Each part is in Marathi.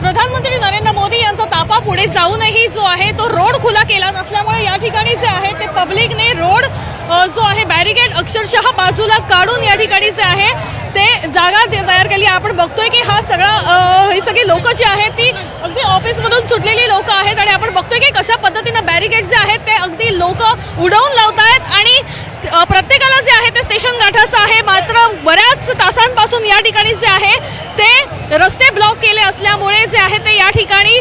प्रधानमंत्री नरेंद्र मोदी यांचा ताफा पुढे जाऊनही जो आहे तो रोड खुला केला नसल्यामुळे या ठिकाणी जे आहे ते पब्लिकने रोड जो आहे बॅरिकेड अक्षरशः बाजूला काढून या ठिकाणी जे आहे ते जागा तयार केली. आपण बघतोय की हा सगळा ही सगळी लोक जी आहेत ती अगदी ऑफिसमधून सुटलेली लोक आहेत आणि आपण बघतोय की कशा पद्धतीनं बॅरिकेड जे आहेत ते अगदी लोक उडवून लावत आहेत आणि प्रत्येकाला जे आहे ते स्टेशन गाठायचं आहे. मात्र बऱ्याच तासांपासून या ठिकाणी जे आहे ते रस्ते ब्लॉक केले असल्यामुळे जे आहे ते या ठिकाणी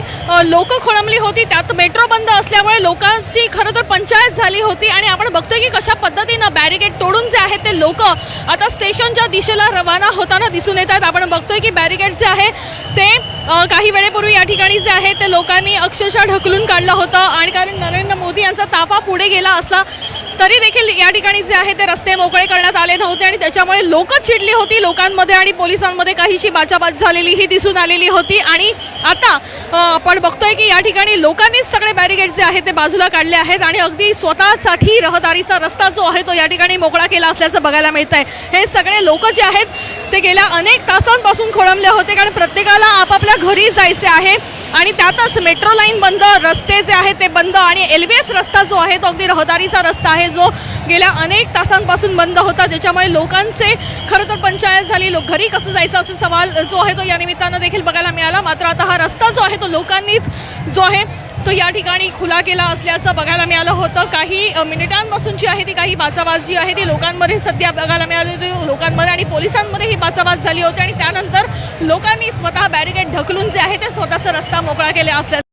लोक खोळंबली होती. त्यात मेट्रो बंद असल्यामुळे लोकांची खरं तर पंचायत झाली होती आणि आपण बघतोय की कशा पद्धतीनं बॅरिकेड तोडून जे आहेत ते लोक आता स्टेशनच्या दिशेला रवाना होताना दिसून येत आहेत आपण बघतोय की बॅरिकेड जे आहे ते काही वेळेपूर्वी या ठिकाणी जे आहे ते लोकांनी अक्षरशः ढकलून काढलं होतं. आणि कारण नरेंद्र मोदी यांचा ताफा पुढे गेला असला तरी देखील या ठिकाणी जे आहे ते रस्ते मोकळे करण्यात आले नव्हते आणि त्याच्यामुळे लोक चिडली होती लोकांमध्ये आणि पोलिसांमध्ये काहीशी बाचाबाच झालेली ही दिसून आलेली होती. आणि आता आपण बघतोय की या ठिकाणी लोकांनीच सगळे बॅरिगेड जे आहेत ते बाजूला काढले आहेत आणि अगदी स्वतःसाठी रहदारीचा रस्ता जो आहे तो या ठिकाणी मोकळा केला असल्याचं बघायला मिळत आहे हे सगळे लोक जे आहेत ते गेल्या अनेक तासांपासून खोळंबले होते कारण प्रत्येकाला आपापल्या घरी जायचे आहे. आणि त्यातच मेट्रो लाईन बंद रस्ते जे आहेत ते बंद आणि एल बी एस रस्ता जो आहे तो अगदी रहदारीचा रस्ता आहे जो गेल्या अनेक तासांपासून बंद होता ज्याच्यामुळे लोकांचे खरं तर पंचायत झाली लोक घरी कसं जायचं असे सवाल जो आहे तो या निमित्तानं देखील बघायला मिळाला. मात्र आता हा रस्ता जो आहे तो लोकांनीच जो आहे तो या ठिकाणी खुला केला असल्याचं बघायला मिळालं होतं. काही मिनिटांपासून जी आहे ती काही बाचाबाजी आहे ती लोकांमध्ये सध्या बघायला मिळाली होती. लोकांमध्ये आणि पोलिसांमध्ये ही बाचाबाज झाली होती आणि त्यानंतर लोकांनी स्वतः बॅरिकेड ढकलून जे आहे ते स्वतःचा रस्ता मोकळा केला असल्याचं